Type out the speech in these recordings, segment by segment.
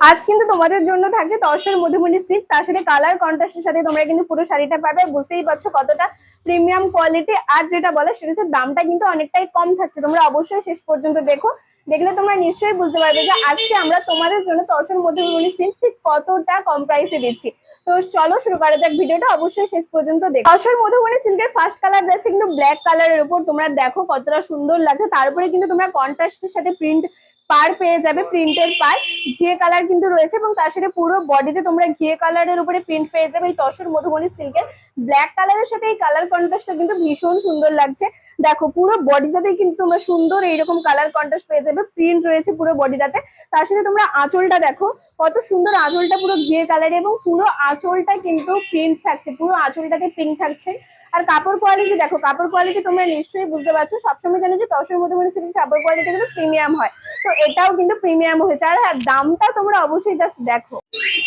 আজ কিন্তু তোমাদের জন্য থাকছে তসর মধুমণি সিল্ক তার সাথে কালার কন্ট্রাস্টের সাথে তোমরা কিন্তু পুরো শাড়িটা পাবে। বুঝতেই পারছ কতটা প্রিমিয়াম কোয়ালিটি আর যেটা বলে সেটা দামটা কিন্তু অনেকটাই কম থাকছে। তোমরা অবশ্যই শেষ পর্যন্ত দেখো। দেখলে তোমরা নিশ্চয়ই বুঝতে পারবে যে আজকে আমরা তোমাদের জন্য তসর মধুমণি সিল্ক ঠিক কতটা কম প্রাইসে দিচ্ছি। তো চলো শুরু করা যাক ভিডিওটা, অবশ্যই শেষ পর্যন্ত দেখো। তসর মধুমণি সিল্কের ফার্স্ট কালার যাচ্ছে কিন্তু ব্ল্যাক কালারের উপর। তোমরা দেখো কতটা সুন্দর লাগছে। তারপরে কিন্তু তোমরা কন্ট্রাস্টের সাথে প্রিন্ট পার পেয়ে যাবে প্রিন্টের পার ঘিয়ে কালার কিন্তু রয়েছে এবং তার সাথে পুরো বডিতে তোমরা ঘিয়ে কালারের উপরে প্রিন্ট পেয়ে যাবে। এই তসর মধুবনী সিল্কের ব্ল্যাক কালারের সাথে এই কালার কন্ট্রাস্টটা কিন্তু ভীষণ সুন্দর লাগছে। দেখো, পুরো বডিটাতেই কিন্তু তোমরা সুন্দর এইরকম কালার কন্ট্রাস্ট পেয়ে যাবে। প্রিন্ট রয়েছে পুরো বডিটাতে তার সাথে তোমরা আঁচলটা দেখো, কত সুন্দর আঁচলটা পুরো ঘিয়ে কালার এবং পুরো আঁচলটা কিন্তু প্রিন্ট থাকছে, পুরো আঁচলটাতে পিঙ্ক থাকছে। আর কাপড় কোয়ালিটি দেখো, কাপড় কোয়ালিটি তোমরা নিশ্চয়ই বুঝতে পারছ। সবসময় জানো যে তসর সিল্কের কাপড় কোয়ালিটি কিন্তু প্রিমিয়াম হয়। তো এটাও কিন্তু প্রিমিয়াম হয়েছে। আর হ্যাঁ দামটা তোমরা অবশ্যই জাস্ট দেখো।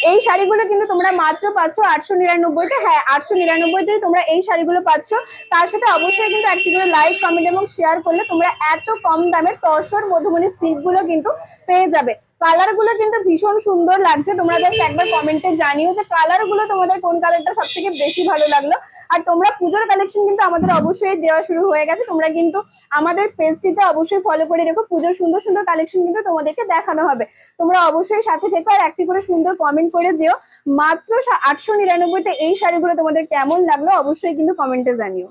এই শাড়িগুলো কিন্তু তোমরা মাত্র পাচ্ছ আটশো নিরানব্বইতে হ্যাঁ আটশো নিরানব্বই নিরানব্বইতে তোমরা এই শাড়িগুলো পাচ্ছ। তার সাথে অবশ্যই কিন্তু একটি করে লাইক কমেন্ট এবং শেয়ার করলে তোমরা এত কম দামে তসর মধুবনী সিল্কগুলো কিন্তু পেয়ে যাবে। কালারগুলো কিন্তু ভীষণ সুন্দর লাগছে। তোমরা জাস্ট একবার কমেন্টে জানিও যে কালারগুলো তোমাদের কোন কালারটা সব থেকে বেশি ভালো লাগল। আর তোমরা পুজোর কালেকশন কিন্তু আমাদের অবশ্যই দেওয়া শুরু হয়ে গেছে। তোমরা কিন্তু আমাদের পেজটিতে অবশ্যই ফলো করে রেখো। পুজোর সুন্দর সুন্দর কালেকশন কিন্তু তোমাদেরকে দেখানো হবে। তোমরা অবশ্যই সাথে থেকে আর একটি করে সুন্দর কমেন্ট করে যেও। মাত্র আটশো নিরানব্বইতে এই শাড়িগুলো তোমাদের কেমন লাগল অবশ্যই কিন্তু কমেন্টে জানিও।